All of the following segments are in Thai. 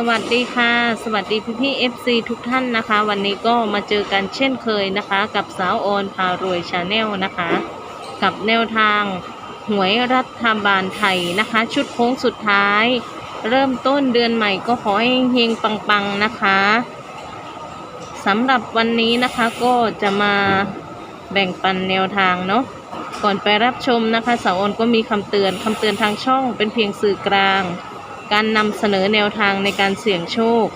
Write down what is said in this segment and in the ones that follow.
สวัสดีค่ะ สวัสดีพี่พี่ๆ FC ทุกท่านนะคะ วันนี้ก็มาเจอกันเช่นเคยนะคะ กับสาวออนพารวยชาแนลนะคะ กับแนวทางหวยรัฐบาลไทยนะคะ ชุดโค้งสุดท้าย เริ่มต้นเดือนใหม่ก็ขอให้เฮงปังๆนะคะสำหรับวันนี้นะคะก็จะมาแบ่งปันแนวทางเนาะก่อนไปรับชมนะคะสาวออนก็มีคำเตือนคำเตือนทางช่องเป็นเพียงสื่อกลาง การนำเสนอแนวทางในการเสี่ยงโชค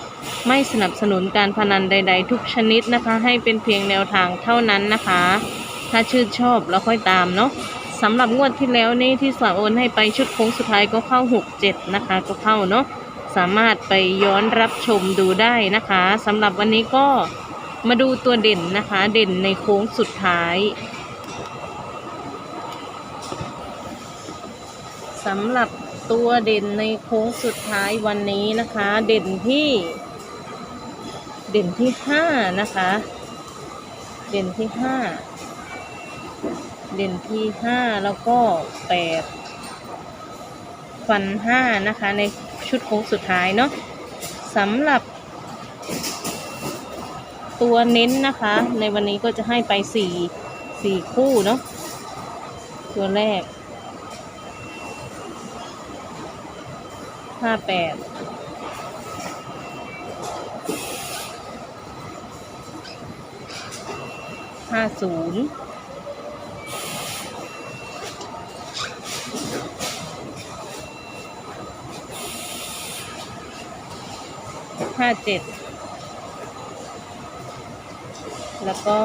ไม่สนับสนุนการพนันใด ๆ ทุกชนิดนะคะ ให้เป็นเพียงแนวทางเท่านั้นนะคะ ถ้าชื่นชอบแล้วค่อยตามเนาะสำหรับงวดที่แล้วนี่ที่สาวโอนให้ไปชุดโค้งสุดท้ายก็เข้า 67 นะคะ ก็เข้าเนาะสามารถไปย้อนรับชมดูได้นะคะสำหรับวันนี้ก็มาดูตัวเด่นนะคะ เด่นในโค้งสุดท้าย สำหรับตัวเด่นในโค้งสุดท้ายวันนี้นะคะ เด่นที่ เด่นที่ห้านะคะ เด่นที่ห้าเด่นที่ห้าแล้วก็แปดฟันห้านะคะ ในชุดโค้งสุดท้ายเนาะสำหรับ ตัวเน้นนะคะ ในวันนี้ก็จะให้ไปสี่สี่คู่เนาะตัวแรก ห้าแปดห้าศูนย์ห้าเจ็ดแล้วก็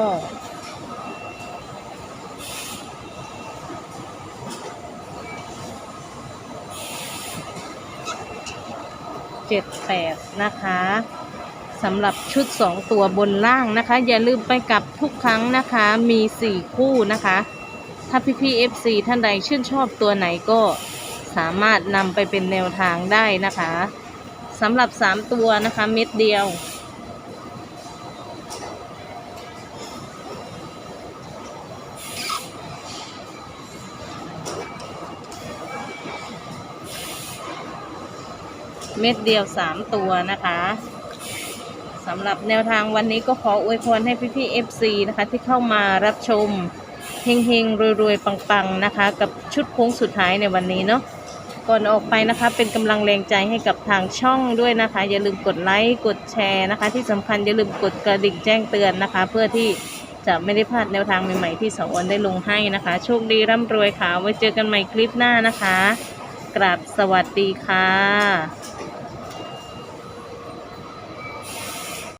เจ็ดแปดนะคะสำหรับชุดสองตัวบนล่างนะคะ อย่าลืมไปกลับทุกครั้งนะคะ มีสี่คู่นะคะ ถ้าพี่พี่ๆ FC ท่านใดชื่นชอบตัวไหนก็สามารถนำไปเป็นแนวทางได้นะคะสำหรับสามตัวนะคะเม็ดเดียว เม็ดเดียวสามตัวนะคะสำหรับแนวทางวันนี้ก็ขออวยพรให้พี่ๆ FC นะคะ ที่เข้ามารับชมเฮงๆรวยๆ ปังๆ นะคะ กับชุดโค้งสุดท้ายในวันนี้เนาะก่อนออกไปนะคะเป็นกำลังแรงใจให้กับทางช่องด้วยนะคะ อย่าลืมกดไลค์กดแชร์นะคะ ที่สำคัญอย่าลืมกดกระดิ่งแจ้งเตือนนะคะ เพื่อที่จะไม่ได้พลาดแนวทางใหม่ๆที่สาวอนได้ลงให้นะคะ โชคดีร่ำรวยค่ะไว้เจอกันใหม่คลิปหน้านะคะ กราบสวัสดีค่ะ